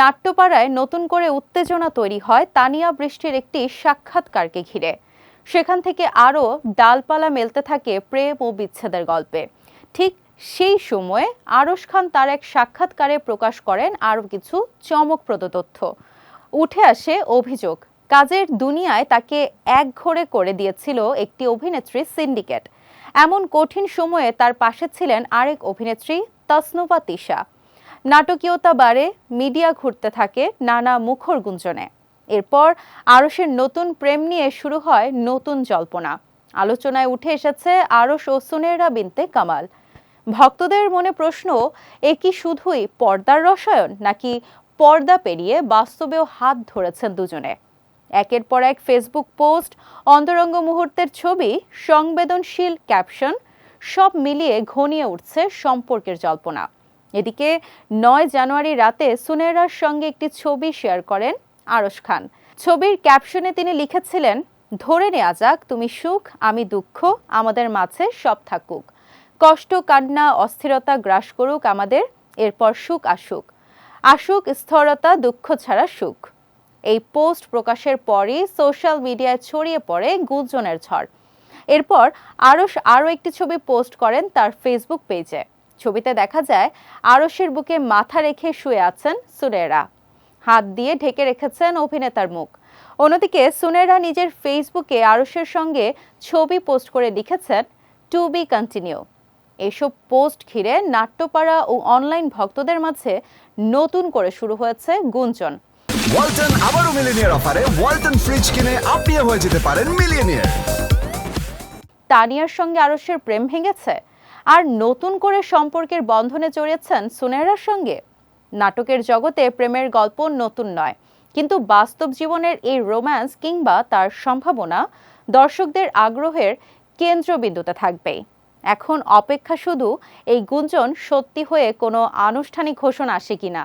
নাট্যপাড়ায় নতুন করে উত্তেজনা তৈরি হয় তানিয়া বৃষ্টির একটি সাক্ষাৎকারকে ঘিরে। সেখান থেকে আরও ডালপালা মেলতে থাকে প্রেম ও বিচ্ছেদের গল্পে। ঠিক সেই সময়ে আরশ খান তার এক সাক্ষাৎকারে প্রকাশ করেন আরও কিছু চমকপ্রদ তথ্য। উঠে আসে অভিযোগ, কাজের দুনিয়ায় তাকে একঘরে করে দিয়েছিল একটি অভিনেত্রী সিন্ডিকেট। এমন কঠিন সময়ে তার পাশে ছিলেন আরেক অভিনেত্রী তসনুবা তিশা। নাটকীয়তা বাড়ে, মিডিয়া ঘুরতে থাকে, নানা মুখর গুঞ্জনে। এরপর আরশের নতুন প্রেম নিয়ে শুরু হয় নতুন জল্পনা। আলোচনায় উঠে এসেছে আরশ ও সুনেরা বিনতে কামাল। ভক্তদের মনে প্রশ্ন, এ কি শুধুই পর্দার রসায়ন, নাকি পর্দা পেরিয়ে বাস্তবেও হাত ধরেছেন দুজনে? একের পর এক ফেসবুক পোস্ট, অন্তরঙ্গ মুহূর্তের ছবি, সংবেদনশীল ক্যাপশন, সব মিলিয়ে ঘনিয়ে উঠছে সম্পর্কের জল্পনা। এদিকে নয় জানুয়ারি রাতে সুনেরার সঙ্গে একটি ছবি শেয়ার করেন আরশ খান। ছবির ক্যাপশনে তিনি লিখেছিলেন, ধরে নেওয়া যাক, তুমি সুখ, আমি দুঃখ, আমাদের মাঝে সব থাকুক। কষ্ট, কান্না, অস্থিরতা গ্রাস করুক আমাদের, এরপর সুখ আসুক। আসুক স্থিরতা, দুঃখ ছাড়া সুখ। এই পোস্ট প্রকাশের পরই সোশ্যাল মিডিয়ায় ছড়িয়ে পড়ে গুঞ্জনের ঝড়। এরপর আরশ আরও একটি ছবি পোস্ট করেন তার ফেসবুক পেজে। ছবিতে দেখা যায় আরশের বুকে মাথা রেখে শুয়ে আছেন সুনেরা। হাত দিয়ে ঢেকে রেখেছেন অভিনেতার মুখ। অন্যদিকে সুনেরা নিজের ফেসবুকে আরশের সঙ্গে ছবি পোস্ট করে লিখেছেন টু বি কন্টিনিউ এসব পোস্ট ঘিরে নাট্যপাড়া ও অনলাইন ভক্তদের মাঝে নতুন করে শুরু হয়েছে গুঞ্জন। ওয়ালটন আবারও মিলিনিয়ার অফারে ওয়ালটন ফ্রিজ কিনে আপনিও হয়ে যেতে পারেন মিলিয়নিয়ার। তানিয়ার সঙ্গে আরশের প্রেম ভেঙেছে? আর নতুন করে সম্পর্কের বন্ধনে জড়িয়েছেন সুনেরার সঙ্গে। নাটকের জগতে প্রেমের গল্প নতুন নয়, কিন্তু বাস্তব জীবনের এই রোম্যান্স কিংবা তার সম্ভাবনা দর্শকদের আগ্রহের কেন্দ্রবিন্দুতে থাকবেই। এখন অপেক্ষা শুধু এই গুঞ্জন সত্যি হয়ে কোনো আনুষ্ঠানিক ঘোষণা আসে কিনা।